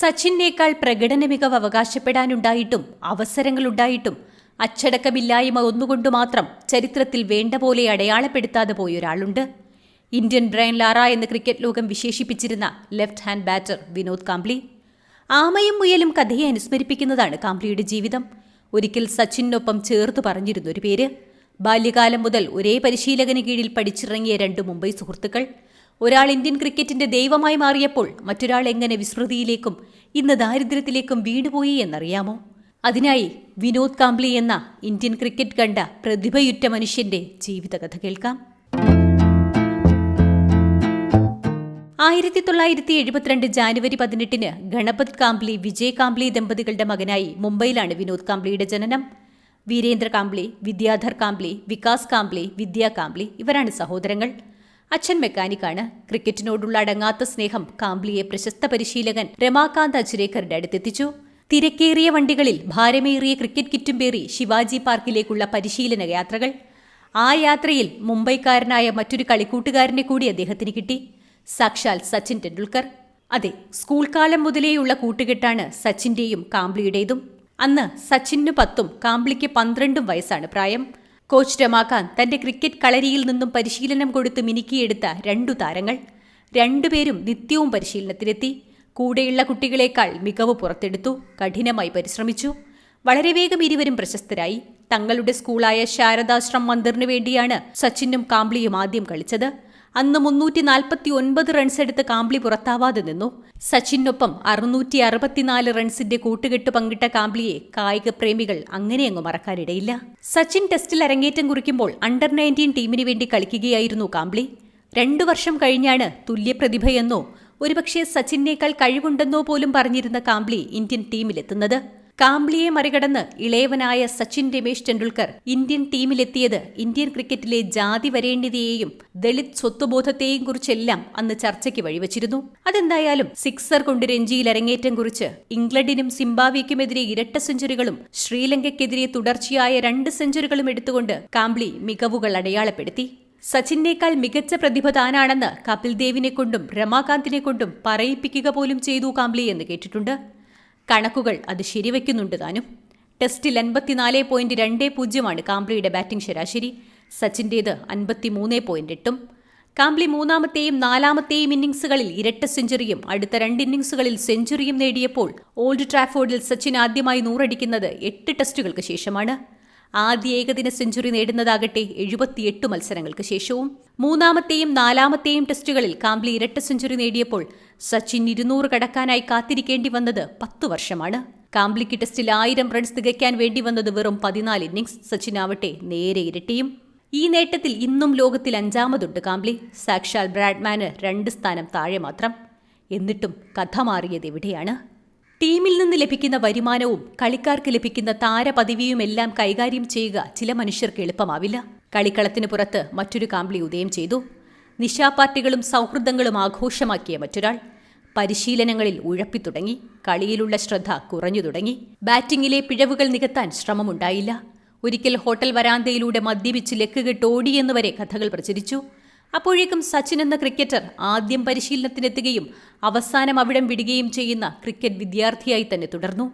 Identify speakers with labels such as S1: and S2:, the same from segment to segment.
S1: സച്ചിനേക്കാൾ പ്രകടന മികവ് അവകാശപ്പെടാനുണ്ടായിട്ടും അവസരങ്ങളുണ്ടായിട്ടും അച്ചടക്കമില്ലായ്മ ഒന്നുകൊണ്ടു മാത്രം ചരിത്രത്തിൽ വേണ്ട പോലെ അടയാളപ്പെടുത്താതെ പോയൊരാളുണ്ട്. ഇന്ത്യൻ ബ്രയൻ ലാറ എന്ന് ക്രിക്കറ്റ് ലോകം വിശേഷിപ്പിച്ചിരുന്ന left hand batter Vinod Kambli. ആമയും മുയലും കഥയെ അനുസ്മരിപ്പിക്കുന്നതാണ് കാംബ്ലിയുടെ ജീവിതം. ഒരിക്കൽ സച്ചിനൊപ്പം ചേർത്ത് പറഞ്ഞിരുന്ന ഒരു പേര്. ബാല്യകാലം മുതൽ ഒരേ പരിശീലകന് കീഴിൽ പഠിച്ചിറങ്ങിയ രണ്ട് മുംബൈ സുഹൃത്തുക്കൾ. ഒരാൾ ഇന്ത്യൻ ക്രിക്കറ്റിന്റെ ദൈവമായി മാറിയപ്പോൾ മറ്റൊരാൾ എങ്ങനെ വിസ്മൃതിയിലേക്കും ഇന്ന് ദാരിദ്ര്യത്തിലേക്കും വീണുപോയി എന്നറിയാമോ? അതിനായി വിനോദ് കാംബ്ലി എന്ന ഇന്ത്യൻ ക്രിക്കറ്റ് കണ്ട പ്രതിഭയുറ്റ മനുഷ്യന്റെ ജീവിതകഥ കേൾക്കാം. ആയിരത്തി തൊള്ളായിരത്തി എഴുപത്തിരണ്ട് ജാനുവരി പതിനെട്ടിന് ഗണപത് കാംബ്ലി വിജയ് കാംബ്ലി ദമ്പതികളുടെ മകനായി മുംബൈയിലാണ് വിനോദ് കാംബ്ലിയുടെ ജനനം. വീരേന്ദ്ര കാംബ്ലി വിദ്യാധർ കാംബ്ലി വികാസ് കാംബ്ലി വിദ്യാ കാംബ്ലി ഇവരാണ് സഹോദരങ്ങൾ. അച്ഛൻ മെക്കാനിക്കാണ്. ക്രിക്കറ്റിനോടുള്ള അടങ്ങാത്ത സ്നേഹം കാംബ്ലിയെ പ്രശസ്ത പരിശീലകൻ രമാകാന്ത് അജ്രേക്കറുടെ അടുത്തെത്തിച്ചു. തിരക്കേറിയ വണ്ടികളിൽ ഭാരമേറിയ ക്രിക്കറ്റ് കിറ്റും പേറി ശിവാജി പാർക്കിലേക്കുള്ള പരിശീലന യാത്രകൾ. ആ യാത്രയിൽ മുംബൈക്കാരനായ മറ്റൊരു കളിക്കൂട്ടുകാരനെ കൂടി അദ്ദേഹത്തിന് കിട്ടി. സാക്ഷാൽ സച്ചിൻ ടെണ്ടുൽക്കർ. അതെ സ്കൂൾ കാലം മുതലേയുള്ള കൂട്ടുകെട്ടാണ് സച്ചിന്റെയും കാംബ്ലിയുടേതും അന്ന് സച്ചിന് പത്തും കാംബ്ലിക്ക് പന്ത്രണ്ടും വയസ്സാണ് പ്രായം. കോച്ച് രമാകാന്ത് തന്റെ ക്രിക്കറ്റ് കളരിയിൽ നിന്നും പരിശീലനം കൊടുത്ത് മിനുക്കിയെടുത്ത രണ്ടു താരങ്ങൾ രണ്ടുപേരും നിത്യവും പരിശീലനത്തിലെത്തി. കൂടെയുള്ള കുട്ടികളെക്കാൾ മികവ് പുറത്തെടുത്തു. കഠിനമായി പരിശ്രമിച്ചു. വളരെ വേഗം ഇരുവരും പ്രശസ്തരായി. തങ്ങളുടെ സ്കൂളായ ശാരദാശ്രം മന്ദിറിനു വേണ്ടിയാണ് സച്ചിനും കാംബ്ലിയും ആദ്യം കളിച്ചത്. അന്ന് മുന്നൂറ്റി നാൽപ്പത്തി ഒൻപത് റൺസെടുത്ത് കാംബ്ലി പുറത്താവാതെ നിന്നു. സച്ചിനൊപ്പം അറുന്നൂറ്റി അറുപത്തിനാല് റൺസിന്റെ കൂട്ടുകെട്ട് പങ്കിട്ട കാംബ്ലിയെ കായിക പ്രേമികൾ അങ്ങനെയങ്ങ് മറക്കാനിടയില്ല. സച്ചിൻ ടെസ്റ്റിൽ അരങ്ങേറ്റം കുറിക്കുമ്പോൾ അണ്ടർ നയന്റീൻ ടീമിന് വേണ്ടി കളിക്കുകയായിരുന്നു കാംബ്ലി. രണ്ടു വർഷം കഴിഞ്ഞാണ് തുല്യപ്രതിഭയെന്നോ ഒരുപക്ഷെ സച്ചിനേക്കാൾ കഴിവുണ്ടെന്നോ പോലും പറഞ്ഞിരുന്ന കാംബ്ലി ഇന്ത്യൻ ടീമിലെത്തുന്നത് കാംബ്ലിയെ മറികടന്ന് ഇളയവനായ സച്ചിൻ രമേശ് ടെണ്ടുൽക്കർ ഇന്ത്യൻ ടീമിലെത്തിയത് ഇന്ത്യൻ ക്രിക്കറ്റിലെ ജാതി വരേണ്യതയെയും ദളിത് സ്വത്വബോധത്തെയും കുറിച്ചെല്ലാം അന്ന് ചർച്ചയ്ക്ക് വഴിവച്ചിരുന്നു. അതെന്തായാലും സിക്സർ കൊണ്ട് രഞ്ജിയിൽ അരങ്ങേറ്റം കുറിച്ച് ഇംഗ്ലണ്ടിനും സിംബാബ്വേക്കുമെതിരെ ഇരട്ട സെഞ്ചുറികളും ശ്രീലങ്കയ്ക്കെതിരെ തുടർച്ചയായ രണ്ട് സെഞ്ചുറികളും എടുത്തുകൊണ്ട് കാംബ്ലി മികവുകൾ അടയാളപ്പെടുത്തി. സച്ചിനേക്കാൾ മികച്ച പ്രതിഭ താനാണെന്ന് കപിൽ ദേവിനെ കൊണ്ടും രമാകാന്തിനെ കൊണ്ടും പറയിപ്പിക്കുക പോലും ചെയ്തു കാംബ്ലി എന്ന് കേട്ടിട്ടുണ്ട്. കണക്കുകൾ അത് ശരിവെക്കുന്നുണ്ട് താനും. ടെസ്റ്റിൽ എൺപത്തിനാല് പോയിന്റ് രണ്ട് പൂജ്യമാണ് കാംബ്ലിയുടെ ബാറ്റിംഗ് ശരാശരി. സച്ചിന്റേത് അൻപത്തി മൂന്ന് പോയിന്റ് എട്ടും. കാംബ്ലി മൂന്നാമത്തെയും നാലാമത്തെയും ഇന്നിംഗ്സുകളിൽ ഇരട്ട സെഞ്ചുറിയും അടുത്ത രണ്ട് ഇന്നിംഗ്സുകളിൽ സെഞ്ചുറിയും നേടിയപ്പോൾ ഓൾഡ് ട്രാഫോർഡിൽ സച്ചിൻ ആദ്യമായി നൂറടിക്കുന്നത് എട്ട് ടെസ്റ്റുകൾക്ക് ശേഷമാണ്. ആദ്യ ഏകദിന സെഞ്ചുറി നേടുന്നതാകട്ടെ എഴുപത്തിയെട്ട് മത്സരങ്ങൾക്ക് ശേഷവും. മൂന്നാമത്തെയും നാലാമത്തെയും ടെസ്റ്റുകളിൽ കാംബ്ലി ഇരട്ട സെഞ്ചുറി നേടിയപ്പോൾ സച്ചിൻ ഇരുന്നൂറ് കടക്കാനായി കാത്തിരിക്കേണ്ടി വന്നത് പത്തു വർഷമാണ്. കാംബ്ലിക്ക് ടെസ്റ്റിൽ ആയിരം റൺസ് തികയ്ക്കാൻ വേണ്ടി വന്നത് വെറും പതിനാല് ഇന്നിംഗ്സ് സച്ചിൻ ആവട്ടെ നേരെ ഇരട്ടിയും. ഈ നേട്ടത്തിൽ ഇന്നും ലോകത്തിൽ അഞ്ചാമതുണ്ട് കാംബ്ലി. സാക്ഷാൽ ബ്രാഡ്മാന് രണ്ട് സ്ഥാനം താഴെ മാത്രം. എന്നിട്ടും കഥ മാറിയത് എവിടെയാണ്? ടീമിൽ നിന്ന് ലഭിക്കുന്ന വരുമാനവും കളിക്കാർക്ക് ലഭിക്കുന്ന താരപദവിയുമെല്ലാം കൈകാര്യം ചെയ്യുക ചില മനുഷ്യർക്ക് എളുപ്പമാവില്ല. കളിക്കളത്തിന് പുറത്ത് മറ്റൊരു കാമ്പിളി ഉദയം ചെയ്തു. നിശാപാർട്ടികളും സൗഹൃദങ്ങളും ആഘോഷമാക്കിയ മറ്റൊരാൾ. പരിശീലനങ്ങളിൽ ഉഴപ്പിത്തുടങ്ങി. കളിയിലുള്ള ശ്രദ്ധ കുറഞ്ഞു തുടങ്ങി. ബാറ്റിംഗിലെ പിഴവുകൾ നികത്താൻ ശ്രമമുണ്ടായില്ല. ഒരിക്കൽ ഹോട്ടൽ വരാന്തയിലൂടെ മദ്യപിച്ച് ലക്കുകെട്ട് ഓടിയെന്നുവരെ കഥകൾ പ്രചരിച്ചു. അപ്പോഴേക്കും സച്ചിൻ എന്ന ക്രിക്കറ്റർ ആദ്യം പരിശീലനത്തിനെത്തുകയും അവസാനം അവിടം വിടുകയും ചെയ്യുന്ന ക്രിക്കറ്റ് വിദ്യാർത്ഥിയായി തന്നെ തുടർന്നു.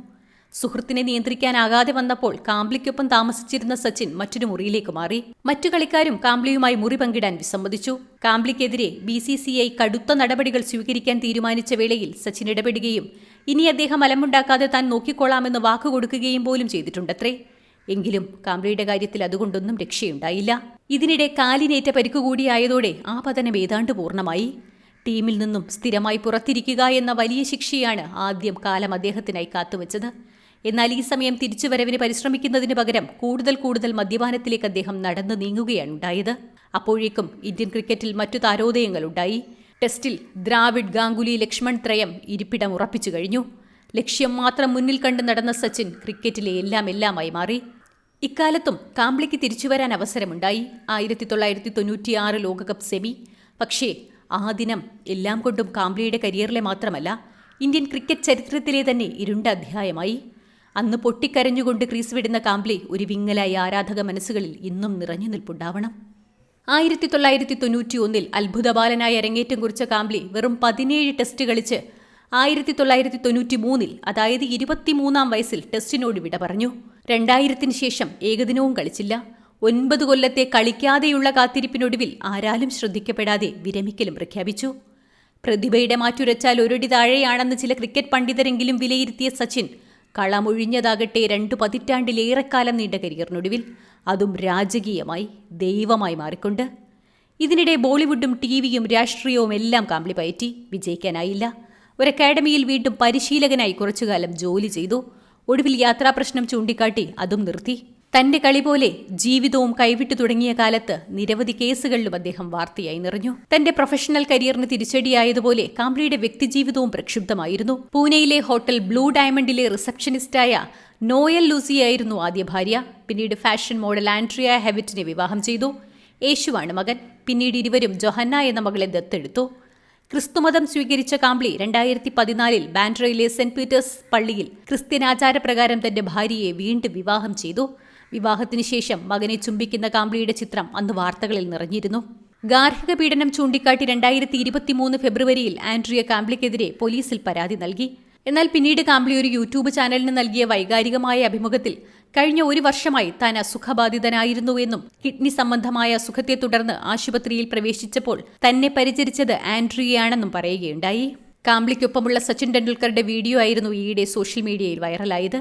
S1: സുഹൃത്തിനെ നിയന്ത്രിക്കാനാകാതെ വന്നപ്പോൾ കാംബ്ലിക്കൊപ്പം താമസിച്ചിരുന്ന സച്ചിൻ മറ്റൊരു മുറിയിലേക്ക് മാറി. മറ്റു കളിക്കാരും കാംബ്ലിയുമായി മുറി പങ്കിടാൻ വിസമ്മതിച്ചു. കാംബ്ലിക്കെതിരെ ബി സി സി ഐ കടുത്ത നടപടികൾ സ്വീകരിക്കാൻ തീരുമാനിച്ച വേളയിൽ സച്ചിൻ ഇടപെടുകയും ഇനി അദ്ദേഹം അലമുണ്ടാക്കാതെ താൻ നോക്കിക്കൊള്ളാമെന്ന് വാക്കുകൊടുക്കുകയും പോലും ചെയ്തിട്ടുണ്ടത്രേ. എങ്കിലും കാംബ്ലിയുടെ കാര്യത്തിൽ അതുകൊണ്ടൊന്നും രക്ഷയുണ്ടായില്ല. ഇതിനിടെ കാലിനേറ്റ പരിക്കു കൂടിയായതോടെ ആ പതനം ഏതാണ്ട് പൂർണമായി. ടീമിൽ നിന്നും സ്ഥിരമായി പുറത്തിരിക്കുക എന്ന വലിയ ശിക്ഷയാണ് ആദ്യം കാലം അദ്ദേഹത്തിനായി കാത്തുവച്ചത്. എന്നാൽ ഈ സമയം തിരിച്ചുവരവിന് പരിശ്രമിക്കുന്നതിന് പകരം കൂടുതൽ കൂടുതൽ മദ്യപാനത്തിലേക്ക് അദ്ദേഹം നടന്നു നീങ്ങുകയാണ് ഉണ്ടായത്. അപ്പോഴേക്കും ഇന്ത്യൻ ക്രിക്കറ്റിൽ മറ്റു താരോദയങ്ങളുണ്ടായി ടെസ്റ്റിൽ ദ്രാവിഡ് ഗാംഗുലി ലക്ഷ്മൺ ത്രയം ഇരിപ്പിടം ഉറപ്പിച്ചു കഴിഞ്ഞു. ലക്ഷ്യം മാത്രം മുന്നിൽ കണ്ട് നടന്ന സച്ചിൻ ക്രിക്കറ്റിലെ എല്ലാം എല്ലാമായി മാറി. ഇക്കാലത്തും കാംബ്ലിക്ക് തിരിച്ചുവരാൻ അവസരമുണ്ടായി. ആയിരത്തി തൊള്ളായിരത്തി തൊണ്ണൂറ്റിയാറ് ലോകകപ്പ് സെമി. പക്ഷേ ആ ദിനം എല്ലാം കൊണ്ടും കാംബ്ലിയുടെ കരിയറിലെ മാത്രമല്ല ഇന്ത്യൻ ക്രിക്കറ്റ് ചരിത്രത്തിലെ തന്നെ ഇരുണ്ട അധ്യായമായി. അന്ന് പൊട്ടിക്കരഞ്ഞുകൊണ്ട് ക്രീസ് വിടുന്ന കാംബ്ലി ഒരു വിങ്ങലായി ആരാധക മനസ്സുകളിൽ ഇന്നും നിറഞ്ഞു നിൽപ്പുണ്ടാവണം. ആയിരത്തി തൊള്ളായിരത്തി തൊണ്ണൂറ്റി ഒന്നിൽ അത്ഭുതബാലനായി അരങ്ങേറ്റം കുറിച്ച കാംബ്ലി വെറും പതിനേഴ് ടെസ്റ്റ് കളിച്ച് ആയിരത്തി തൊള്ളായിരത്തി തൊണ്ണൂറ്റി മൂന്നിൽ അതായത് ഇരുപത്തിമൂന്നാം വയസ്സിൽ ടെസ്റ്റിനോട് വിട പറഞ്ഞു. രണ്ടായിരത്തിന് ശേഷം ഏകദിനവും കളിച്ചില്ല. ഒൻപത് കൊല്ലത്തെ കളിക്കാതെയുള്ള കാത്തിരിപ്പിനൊടുവിൽ ആരാലും ശ്രദ്ധിക്കപ്പെടാതെ വിരമിക്കലും പ്രഖ്യാപിച്ചു. പ്രതിഭയുടെ മാറ്റുരച്ചാൽ ഒരടി താഴെയാണെന്ന് ചില ക്രിക്കറ്റ് പണ്ഡിതരെങ്കിലും വിലയിരുത്തിയ സച്ചിൻ കളമൊഴിഞ്ഞതാകട്ടെ രണ്ടു പതിറ്റാണ്ടിലേറെക്കാലം നീണ്ട കരിയറിനൊടുവിൽ അതും രാജകീയമായി ദൈവമായി മാറിക്കൊണ്ട്. ഇതിനിടെ ബോളിവുഡും ടിവിയും രാഷ്ട്രീയവും എല്ലാം കാമ്പിളി പയറ്റി വിജയിക്കാനായില്ല. ഒരു അക്കാഡമിയിൽ വീണ്ടും പരിശീലകനായി കുറച്ചുകാലം ജോലി ചെയ്തു. ഒടുവിൽ യാത്രാപ്രശ്നം ചൂണ്ടിക്കാട്ടി അതും നിർത്തി. തന്റെ കളി പോലെ ജീവിതവും കൈവിട്ടു തുടങ്ങിയ കാലത്ത് നിരവധി കേസുകളിലും അദ്ദേഹം വാർത്തയായി നിറഞ്ഞു. തന്റെ പ്രൊഫഷണൽ കരിയറിന് തിരിച്ചടിയായതുപോലെ കാംബ്ലിയുടെ വ്യക്തിജീവിതവും പ്രക്ഷുബ്ധമായിരുന്നു. പൂനെയിലെ ഹോട്ടൽ ബ്ലൂ ഡയമണ്ടിലെ റിസപ്ഷനിസ്റ്റായ നോയൽ ലൂസിയായിരുന്നു ആദ്യ ഭാര്യ. പിന്നീട് ഫാഷൻ മോഡൽ ആൻഡ്രിയ ഹെവിറ്റിനെ വിവാഹം ചെയ്തു. യേശുവാണ് മകൻ. പിന്നീട് ഇരുവരും ജൊഹന്ന എന്ന മകളെ ദത്തെടുത്തു. ക്രിസ്തുമതം സ്വീകരിച്ച കാംബ്ലി രണ്ടായിരത്തി പതിനാലിൽ ബാൻഡ്രയിലെ സെന്റ് പീറ്റേഴ്സ് പള്ളിയിൽ ക്രിസ്ത്യനാചാരപ്രകാരം തന്റെ ഭാര്യയെ വീണ്ടും വിവാഹം ചെയ്തു. വിവാഹത്തിന് ശേഷം മകനെ ചുംബിക്കുന്ന കാംബ്ലിയുടെ ചിത്രം അന്ന് വാർത്തകളിൽ നിറഞ്ഞിരുന്നു. ഗാർഹിക പീഡനം ചൂണ്ടിക്കാട്ടി രണ്ടായിരത്തി ഇരുപത്തിമൂന്ന് ഫെബ്രുവരിയിൽ ആൻഡ്രിയ കാംബ്ലിക്കെതിരെ പോലീസിൽ പരാതി നൽകി. എന്നാൽ പിന്നീട് കാംബ്ലി ഒരു യൂട്യൂബ് ചാനലിന് നൽകിയ വൈകാരികമായ അഭിമുഖത്തിൽ കഴിഞ്ഞ ഒരു വർഷമായി താൻ അസുഖബാധിതനായിരുന്നുവെന്നും കിഡ്നി സംബന്ധമായ അസുഖത്തെ തുടർന്ന് ആശുപത്രിയിൽ പ്രവേശിച്ചപ്പോൾ തന്നെ പരിചരിച്ചത് ആൻഡ്രിയയാണെന്നും പറയുകയുണ്ടായി. കാംബ്ലിക്കൊപ്പമുള്ള സച്ചിൻ ടെണ്ടുൽക്കറുടെ വീഡിയോ ആയിരുന്നു ഈയിടെ സോഷ്യൽ മീഡിയയിൽ വൈറലായത്.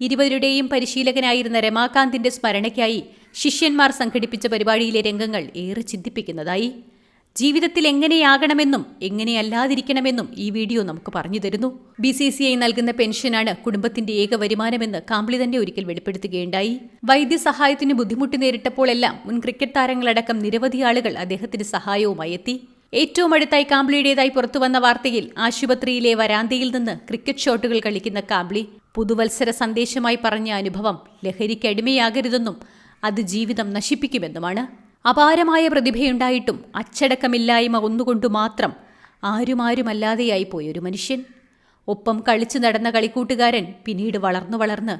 S1: ഇരുവരുടെയും പരിശീലകനായിരുന്ന രമാകാന്തിന്റെ സ്മരണയ്ക്കായി ശിഷ്യന്മാർ സംഘടിപ്പിച്ച പരിപാടിയിലെ രംഗങ്ങൾ ഏറെ ചിന്തിപ്പിക്കുന്നതായി. ജീവിതത്തിൽ എങ്ങനെയാകണമെന്നും എങ്ങനെയല്ലാതിരിക്കണമെന്നും ഈ വീഡിയോ നമുക്ക് പറഞ്ഞു തരുന്നു. ബി സി സി ഐ നൽകുന്ന പെൻഷനാണ് കുടുംബത്തിന്റെ ഏക വരുമാനമെന്ന് കാംബ്ലി തന്നെ ഒരിക്കൽ വെളിപ്പെടുത്തുകയുണ്ടായി. വൈദ്യസഹായത്തിന് ബുദ്ധിമുട്ട് നേരിട്ടപ്പോഴെല്ലാം മുൻ ക്രിക്കറ്റ് താരങ്ങളടക്കം നിരവധി ആളുകൾ അദ്ദേഹത്തിന് സഹായവുമായി എത്തി. ഏറ്റവും അടുത്തായി കാംബ്ലിയുടേതായി പുറത്തുവന്ന വാർത്തയിൽ ആശുപത്രിയിലെ വരാന്തയിൽ നിന്ന് ക്രിക്കറ്റ് ഷോട്ടുകൾ കളിക്കുന്ന കാംബ്ലി പുതുവത്സര സന്ദേശമായി പറഞ്ഞ അനുഭവം ലഹരിക്കടിമയാകരുതെന്നും അത് ജീവിതം നശിപ്പിക്കുമെന്നുമാണ്. അപാരമായ പ്രതിഭയുണ്ടായിട്ടും അച്ചടക്കമില്ലായ്മ ഒന്നുകൊണ്ടു മാത്രം ആരുമാരുമല്ലാതെയായി പോയൊരു മനുഷ്യൻ. ഒപ്പം കളിച്ചു നടന്ന കളിക്കൂട്ടുകാരൻ പിന്നീട് വളർന്നു വളർന്ന്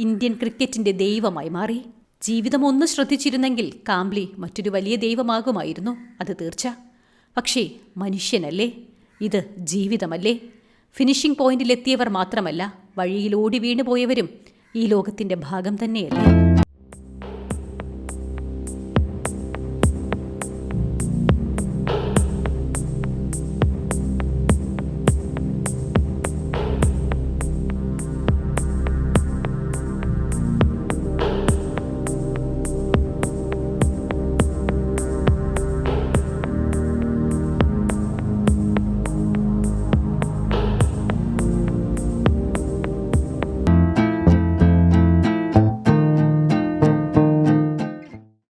S1: ഇന്ത്യൻ ക്രിക്കറ്റിന്റെ ദൈവമായി മാറി. ജീവിതം ഒന്ന് ശ്രദ്ധിച്ചിരുന്നെങ്കിൽ കാംബ്ലി മറ്റൊരു വലിയ ദൈവമാകുമായിരുന്നു അത് തീർച്ച. പക്ഷേ മനുഷ്യനല്ലേ? ഇത് ജീവിതമല്ലേ? ഫിനിഷിംഗ് പോയിന്റിലെത്തിയവർ മാത്രമല്ല വഴിയിൽ ഓടി വീണുപോയവരും ഈ ലോകത്തിന്റെ ഭാഗം തന്നെയല്ലേ?